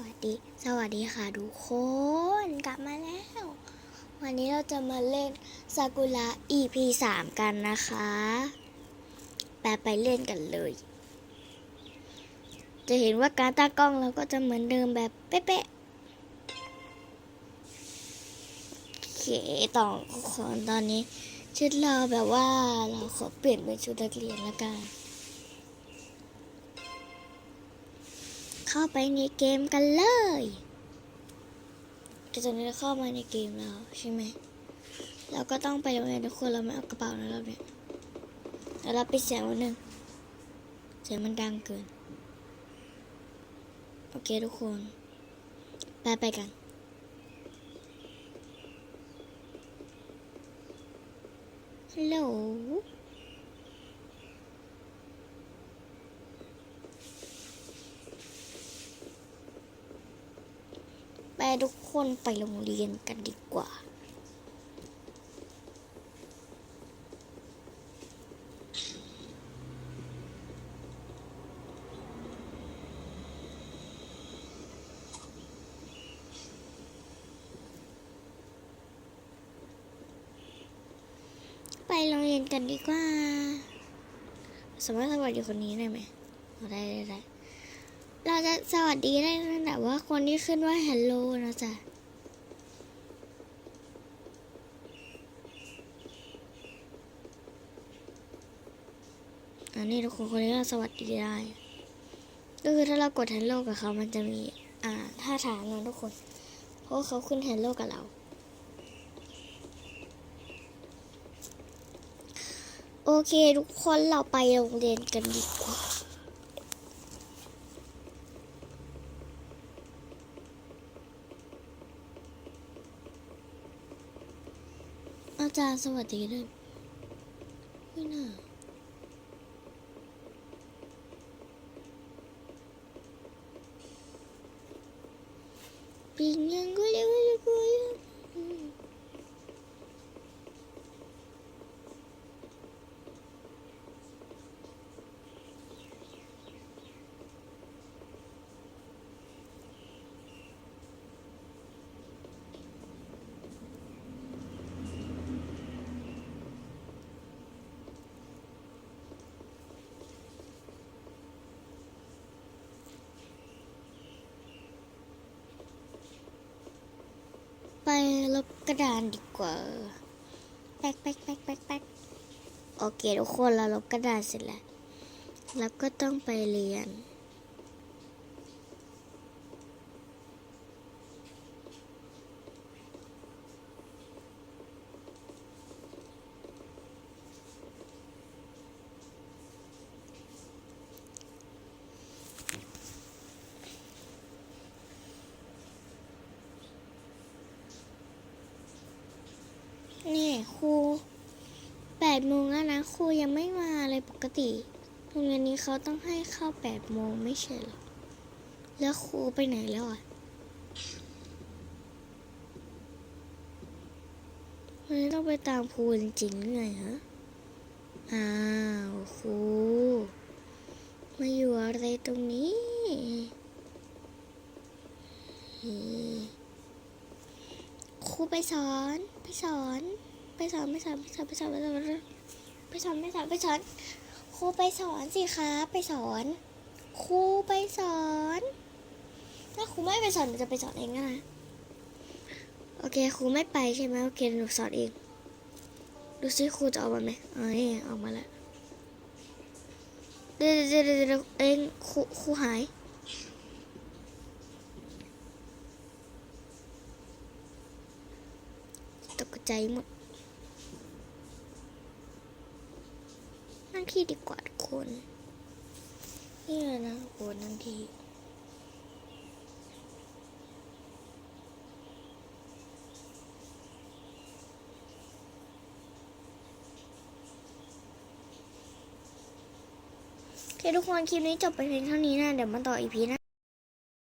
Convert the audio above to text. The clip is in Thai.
วัสดี สวัสดีค่ะทุกคนกลับมาแล้ว วันนี้เราจะมาเล่นซากุระ EP 3 กันนะคะแปไปเล่นกันเลย จะเห็นว่าการตั้งกล้องเราก็จะเหมือนเดิมแบบเป๊ะๆโอเคต่อคนตอนนี้ ชุดเราแบบว่าเราขอเปลี่ยนเป็นชุดนักเรียนละกัน เข้าไปในเกมกันเลยแต่ตอนนี้เราเข้ามาในเกมแล้วใช่ไหม เราก็ต้องไปโรงเรียนทุกคนเราไม่เอากระเป๋านะเราเนี่ยแล้วเราไปเสียงวันหนึ่งเสียงมันดังเกิน โอเคทุกคน ไปไปกันฮัลโหล ทุกคนไปโรงเรียนกันดีกว่า ไปโรงเรียนกันดีกว่า สามารถสวัสดีคนนี้ได้ไหมได้ได้ได้ เราจะสวัสดีได้ตั้งแต่ว่าคนที่ขึ้นว่า hello นะจ๊ะอันนี้ทุกคนคนนี้เราสวัสดีได้ ก็คือถ้าเรากด hello กับเขามันจะมี อ่าท่าทางนะทุกคน เพราะเขาขึ้น hello กับเรา โอเค ทุกคนเราไปโรงเรียนกันดีกว่า อาจารย์สวัสดีด้วยไม่น่าปิงยังก็เรียกว่าเลยกูยังอืมไป ลบกระดานดีกว่าแป๊กแป๊กแป๊กแป๊กแป๊กโอเคทุกคนเราลบกระดานเสร็จแล้ว แล้วก็ต้องไปเรียน นี่ครูแปดโมงแล้วนะครูยังไม่มาเลยปกติโรงเรียนนี้เขาต้องให้เข้าแปดโมงไม่ใช่หรอแล้วครูไปไหนแล้วอะวันนี้ต้องไปตามครูจริงๆหรือไงฮะอ้าวครูมาอยู่อะไรตรงนี้ ครูไปสอน ไปสอน ไปสอนไปสอนไปสอนไปสอนไปสอนไปสอนไปสอนไปสอนครูไปสอนสิคะไปสอนครูไปสอน ถ้าครูไม่ไปสอนหนูจะไปสอนเองนะโอเคครูไม่ไปใช่ไหมโอเคหนูสอนเองดูซิครูจะออกมาไหมอ๋อนี่ออกมาแล้วเดี๋ยวเดี๋ยวเดี๋ยวเดี๋ยวเองครูครูหาย ตกใจหมด นั่งที่ดีกว่าทุกคน นี่เลยนะทุกคนนั่งที่โอเคทุกคนคลิปนี้จบไปเพียงเท่านี้นะ เดี๋ยวมาต่ออีพีหนะ